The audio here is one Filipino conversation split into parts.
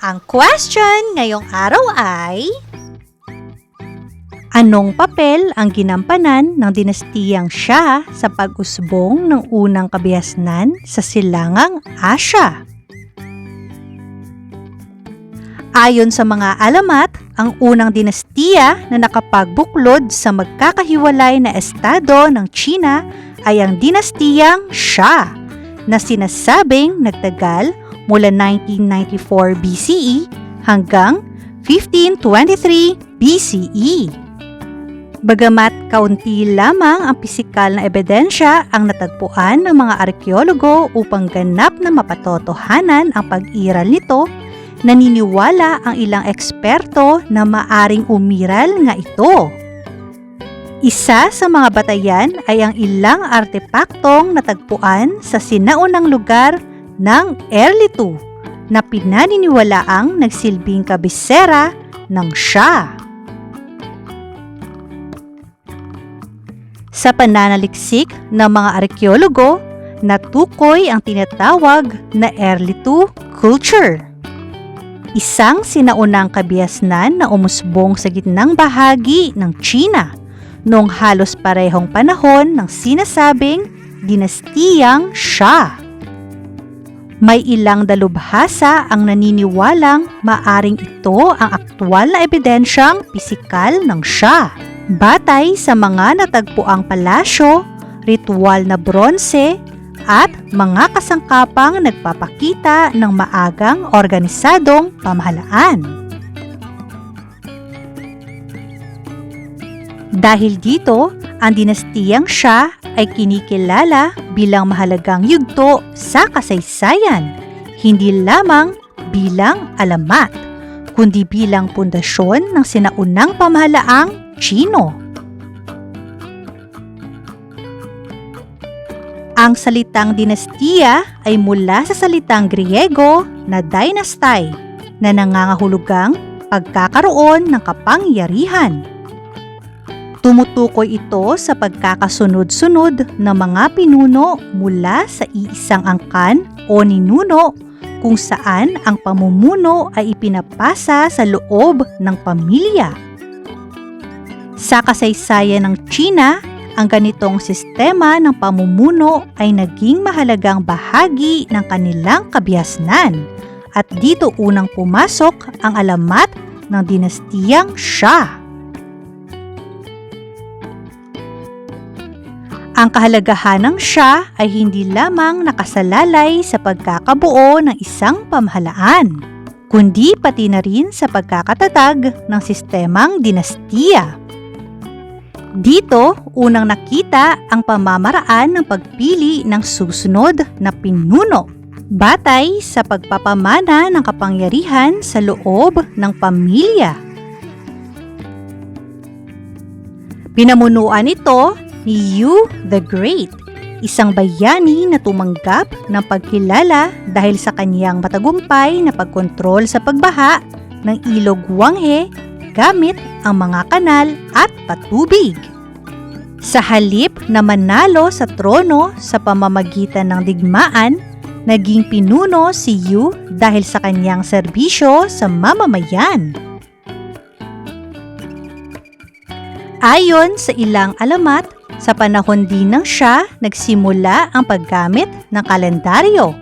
Ang question ngayong araw ay Anong papel ang ginampanan ng dinastiyang Shah sa pag-usbong ng unang kabihasnan sa silangang Asya? Ayon sa mga alamat, ang unang dinastiya na nakapagbuklod sa magkakahiwalay na estado ng China ay ang dinastiyang Shah na sinasabing nagtagal mula 1994 BCE hanggang 1523 BCE. Bagamat kaunti lamang ang pisikal na ebidensya ang natagpuan ng mga arkeologo upang ganap na mapatotohanan ang pag-iral nito, naniniwala ang ilang eksperto na maaring umiral nga ito. Isa sa mga batayan ay ang ilang artepaktong natagpuan sa sinaunang lugar ng Erlitu na pinaniniwalaang nagsilbing kabisera ng Shah. Sa pananaliksik ng mga arkeologo, natukoy ang tinatawag na Erlitu culture. Isang sinaunang kabiasnan na umusbong sa gitnang bahagi ng China noong halos parehong panahon ng sinasabing dinastiyang Shah. May ilang dalubhasa ang naniniwalang maaring ito ang aktwal na ebidensyang pisikal ng Shah. Batay sa mga natagpuang palasyo, ritual na bronse, at mga kasangkapang nagpapakita ng maagang organisadong pamahalaan. Dahil dito, ang dinastiyang Shah ay kinikilala bilang mahalagang yugto sa kasaysayan, hindi lamang bilang alamat, kundi bilang pundasyon ng sinaunang pamahalaang Chino. Ang salitang dinastiya ay mula sa salitang Griego na dynasty na nangangahulugang pagkakaroon ng kapangyarihan. Tumutukoy ito sa pagkakasunod-sunod ng mga pinuno mula sa iisang angkan o ninuno kung saan ang pamumuno ay ipinapasa sa loob ng pamilya. Sa kasaysayan ng China, ang ganitong sistema ng pamumuno ay naging mahalagang bahagi ng kanilang kabihasnan at dito unang pumasok ang alamat ng dinastiyang Shah. Ang kahalagahan ng Shah ay hindi lamang nakasalalay sa pagkakabuo ng isang pamahalaan, kundi pati na rin sa pagkakatatag ng sistemang dinastiya. Dito, unang nakita ang pamamaraan ng pagpili ng susunod na pinuno, batay sa pagpapamana ng kapangyarihan sa loob ng pamilya. Pinamunuan ito ni Yu the Great, isang bayani na tumanggap ng pagkilala dahil sa kaniyang matagumpay na pagkontrol sa pagbaha ng ilog Wanghe gamit ang mga kanal at patubig. Sa halip na manalo sa trono sa pamamagitan ng digmaan, naging pinuno si Yu dahil sa kanyang serbisyo sa mamamayan. Ayon sa ilang alamat, sa panahon din ng siya nagsimula ang paggamit ng kalendaryo,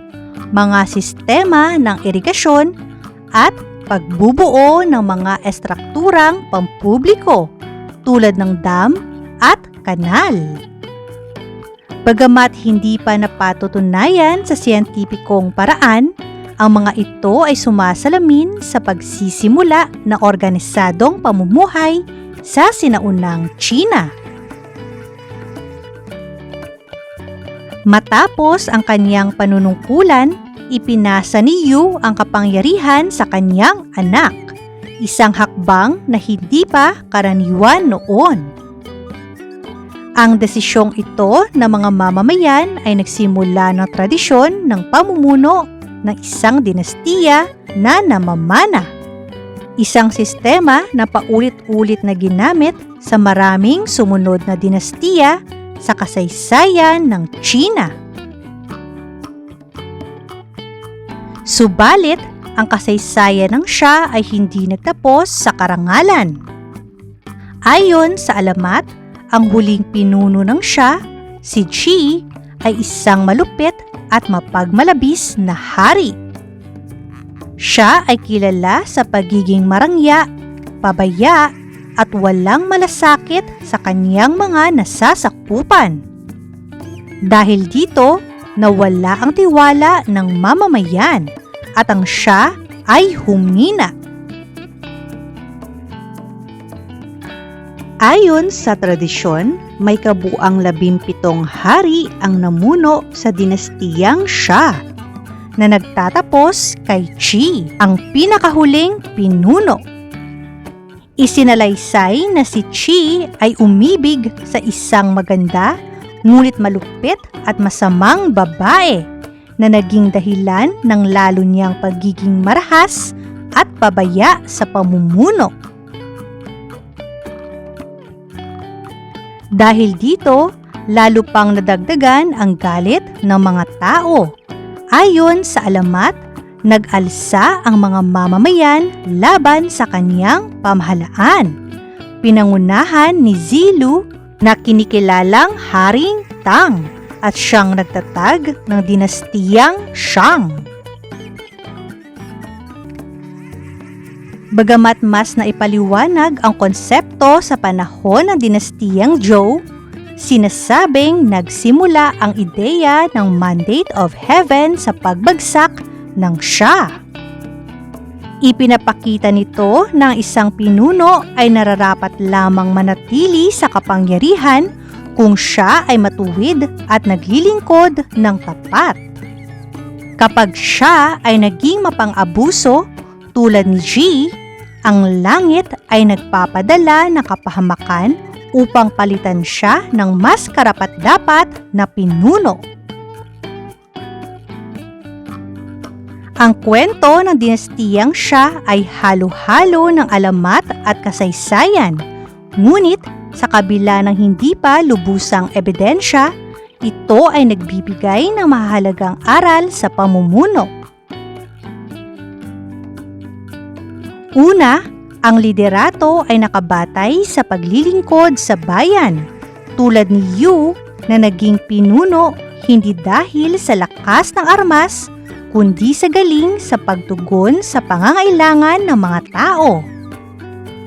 mga sistema ng irigasyon at pagbubuo ng mga estrukturang pampubliko tulad ng dam at kanal. Bagamat hindi pa napatutunayan sa siyentipikong paraan, ang mga ito ay sumasalamin sa pagsisimula ng organisadong pamumuhay sa sinaunang China. Matapos ang kanyang panunungkulan, ipinasa ni Yu ang kapangyarihan sa kanyang anak, isang hakbang na hindi pa karaniwan noon. Ang desisyong ito ng mga mamamayan ay nagsimula ng tradisyon ng pamumuno ng isang dinastiya na namamana. Isang sistema na paulit-ulit na ginamit sa maraming sumunod na dinastiya sa kasaysayan ng China. Subalit, ang kasaysayan ng siya ay hindi nagtapos sa karangalan. Ayon sa alamat, ang huling pinuno ng siya, si Chi, ay isang malupit at mapagmalabis na hari. Siya ay kilala sa pagiging marangya, pabaya, at walang malasakit sa kanyang mga nasasakupan. Dahil dito, nawala ang tiwala ng mamamayan at ang siya ay humina. Ayon sa tradisyon, may kabuang labimpitong hari ang namuno sa dinastiyang Shah na nagtatapos kay Chi, ang pinakahuling pinuno. Isinalaysay na si Chi ay umibig sa isang maganda ngunit malupit at masamang babae na naging dahilan ng lalo niyang pagiging marahas at pabaya sa pamumuno. Dahil dito, lalo pang nadagdagan ang galit ng mga tao. Ayon sa alamat, nag-alsa ang mga mamamayan laban sa kaniyang pamahalaan. Pinangunahan ni Zilu na kinikilalang Haring Tang at siyang nagtatag ng dinastiyang Shang. Bagamat mas naipaliwanag ang konsepto sa panahon ng dinastiyang Zhou, sinasabing nagsimula ang ideya ng Mandate of Heaven sa pagbagsak ng Shah. Ipinapakita nito na ang isang pinuno ay nararapat lamang manatili sa kapangyarihan kung siya ay matuwid at naglilingkod ng tapat. Kapag siya ay naging mapang-abuso tulad ni G, ang langit ay nagpapadala ng kapahamakan upang palitan siya ng mas karapat-dapat na pinuno. Ang kwento ng dinastiyang siya ay halo-halo ng alamat at kasaysayan. Ngunit sa kabila ng hindi pa lubusang ebidensya, ito ay nagbibigay ng mahalagang aral sa pamumuno. Una, ang liderato ay nakabatay sa paglilingkod sa bayan, tulad ni Yu na naging pinuno hindi dahil sa lakas ng armas, kundi sa galing sa pagtugon sa pangangailangan ng mga tao.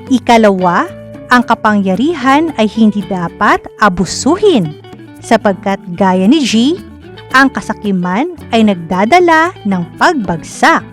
Ikalawa, ang kapangyarihan ay hindi dapat abusuhin sapagkat gaya ni G, ang kasakiman ay nagdadala ng pagbagsak.